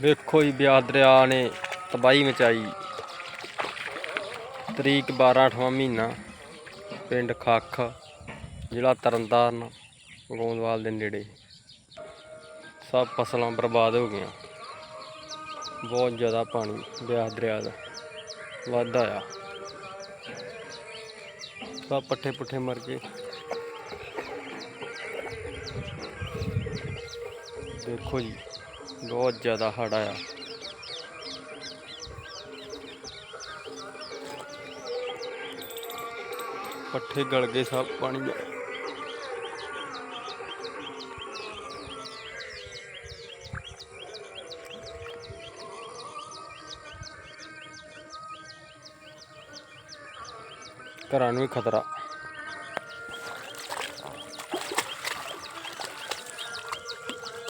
ਵੇਖੋ ਜੀ, ਬਿਆਸ ਦਰਿਆ ਨੇ ਤਬਾਹੀ ਮਚਾਈ। ਤਰੀਕ 12 8ਵਾਂ ਮਹੀਨਾ, ਪਿੰਡ ਖੱਖ, ਜ਼ਿਲ੍ਹਾ ਤਰਨਤਾਰਨ, ਗੋਂਦਵਾਲ ਦੇ ਨੇੜੇ। ਸਭ ਫਸਲਾਂ ਬਰਬਾਦ ਹੋ ਗਈਆਂ। ਬਹੁਤ ਜ਼ਿਆਦਾ ਪਾਣੀ ਬਿਆਸ ਦਰਿਆ ਦਾ ਵਾਧਾ ਆ ਸਭ ਪੱਠੇ ਪੁੱਠੇ ਮਰ ਗਏ। ਦੇਖੋ ਜੀ ਬਹੁਤ ਜ਼ਿਆਦਾ ਹੜ੍ਹ ਆਇਆ। ਪੱਠੇ ਗਲ ਗਏ ਸਭ ਪਾਣੀ ਦਾ ਘਰਾਂ ਨੂੰ ਵੀ ਖਤਰਾ।